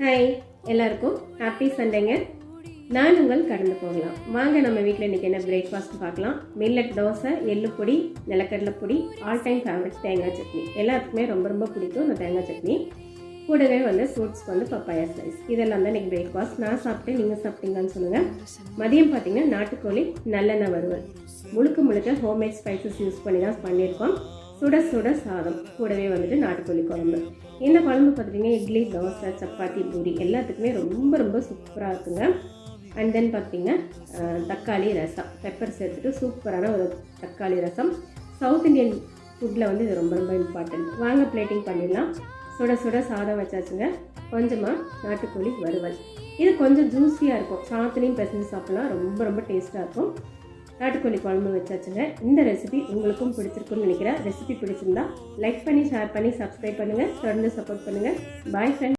Hi எல்லாருக்கும் happy சண்டேங்க நான் உங்கள் கடந்து போகலாம். வாங்க நம்ம வீட்டில் இன்றைக்கி என்ன பிரேக்ஃபாஸ்ட் பார்க்கலாம். மில்லட் தோசை எள்ளு பொடி நிலக்கடலை பொடி ஆல் டைம் ஃபேவரட் தேங்காய் சட்னி. எல்லாத்துக்குமே ரொம்ப ரொம்ப பிடிக்கும் இந்த தேங்காய் சட்னி. கூடவே வந்து ஃப்ரூட்ஸ்க்கு வந்து பப்பாயா ஸ்லைஸ் இதெல்லாம் தான் இன்றைக்கி பிரேக்ஃபாஸ்ட் நான் சாப்பிட்டேன் நீங்கள் சாப்பிட்டீங்கன்னு சொல்லுங்கள் மதியம் பார்த்தீங்கன்னா நாட்டுக்கோழி நல்லெண்ணெய் வறுவல். முழுக்க முழுக்க ஹோம்மேட் ஸ்பைசஸ் யூஸ் பண்ணி தான் பண்ணியிருக்கோம். சுட சுட சாதம் கூடவே வந்துட்டு நாட்டுக்கோழி குழம்பு. இந்த குழம்பு பார்த்தீங்கன்னா இட்லி தோசை சப்பாத்தி பூரி எல்லாத்துக்குமே ரொம்ப ரொம்ப சூப்பராக இருக்குங்க. அண்ட் தென் பார்த்தீங்கன்னா தக்காளி ரசம். பெப்பர் சேர்த்துட்டு சூப்பரான ஒரு தக்காளி ரசம். சவுத் இந்தியன் ஃபுட்டில் வந்து இது ரொம்ப ரொம்ப இம்பார்ட்டன்ட் வாங்க பிளேட்டிங் பண்ணிடலாம். சுட சுட சாதம் வச்சாச்சுங்க. கொஞ்சமாக நாட்டுக்கோழி வறுவல். இது கொஞ்சம் ஜூஸியாக இருக்கும். சாத்துலையும் பிசைஞ்சு சாப்பிட்லாம். ரொம்ப ரொம்ப டேஸ்ட்டாக இருக்கும். நாட்டுக்கோழி குழம்பு வச்சாச்சுங்க. இந்த ரெசிபி உங்களுக்கும் பிடிச்சிருக்குன்னு நினைக்கிறேன். ரெசிபி பிடிச்சிருந்தா லைக் பண்ணி ஷேர் பண்ணி சப்ஸ்கிரைப் பண்ணுங்கள் தொடர்ந்து சப்போர்ட் பண்ணுங்கள் பாய் ஃப்ரெண்ட்